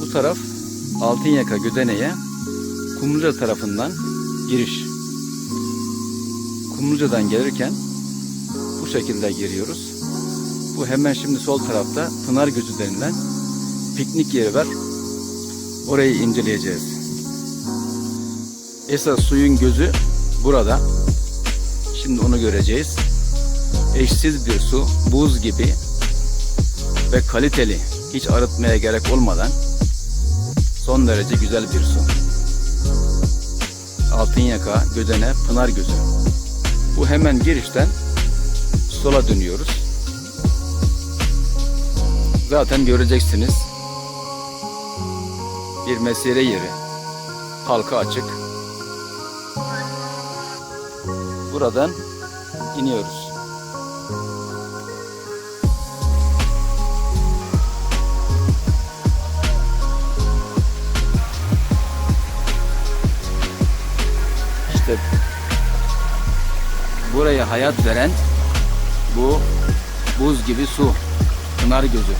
Bu taraf Altınyaka Gödene'ye Kumluca tarafından giriş. Kumluca'dan gelirken bu şekilde giriyoruz. Bu hemen şimdi sol tarafta Pınar Gözü denilen piknik yeri var. Orayı inceleyeceğiz. Esas suyun gözü burada. Şimdi onu göreceğiz. Eşsiz bir su, buz gibi ve kaliteli, hiç arıtmaya gerek olmadan son derece güzel bir su. Altınyaka, Gödene, Pınar Gözü. Bu hemen girişten sola dönüyoruz. Zaten göreceksiniz. Bir mesire yeri. Halka açık. Buradan iniyoruz. İşte buraya hayat veren bu buz gibi su. Pınar gözü.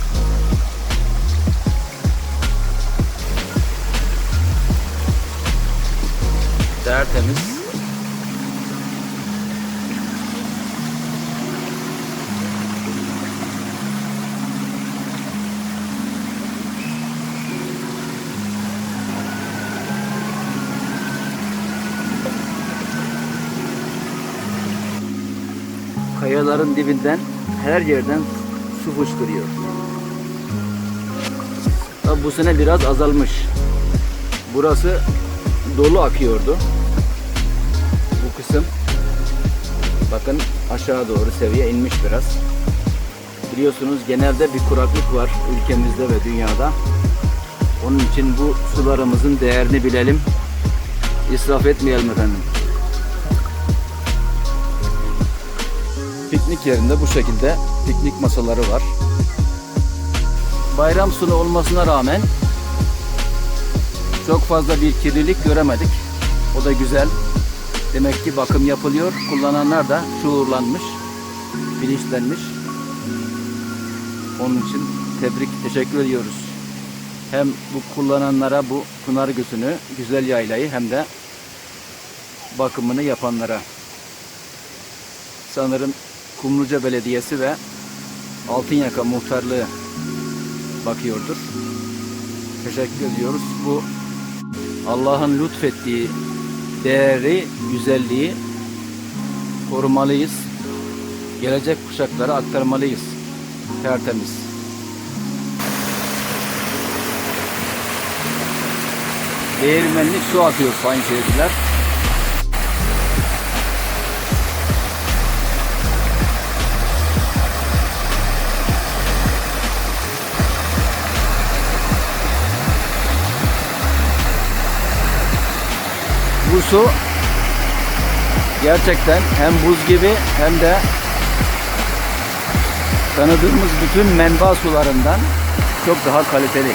Kayaların dibinden her yerden su fışkırıyor. Tabi bu sene biraz azalmış. Burası dolu akıyordu. Bu kısım bakın aşağı doğru seviye inmiş biraz. Biliyorsunuz genelde bir kuraklık var ülkemizde ve dünyada. Onun için bu sularımızın değerini bilelim. İsraf etmeyelim efendim. Piknik yerinde bu şekilde piknik masaları var. Bayram sunu olmasına rağmen çok fazla bir kirlilik göremedik. O da güzel. Demek ki bakım yapılıyor. Kullananlar da şuurlanmış, bilinçlenmiş. Onun için tebrik, teşekkür ediyoruz. Hem bu kullananlara bu Pınar Gözü'nü, güzel yaylayı hem de bakımını yapanlara. Sanırım Kumluca Belediyesi ve Altınyaka Muhtarlığı bakıyordur. Teşekkür ediyoruz. Bu Allah'ın lütfettiği değeri, güzelliği korumalıyız. Gelecek kuşaklara aktarmalıyız. Tertemiz. Değirmenlik su atıyor sayın seyirciler. Bu su gerçekten hem buz gibi hem de tanıdığımız bütün menba sularından çok daha kaliteli.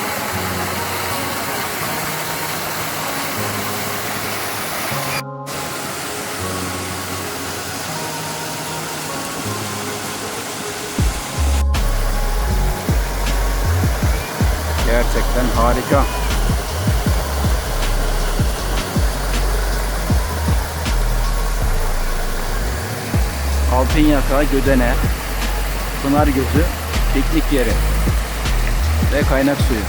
Gerçekten harika. Altınyaka, Gödene, Pınar Gözü, piknik yeri ve kaynak suyu.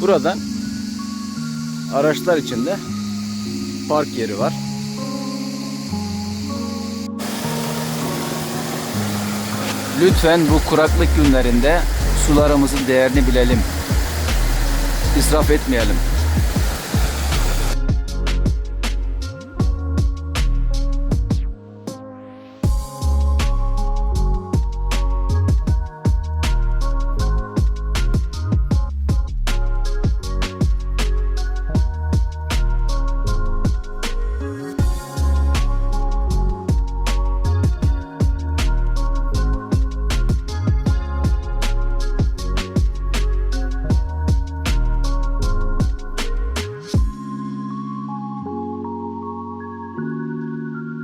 Buradan araçlar içinde park yeri var. Lütfen bu kuraklık günlerinde sularımızın değerini bilelim. İsraf etmeyelim.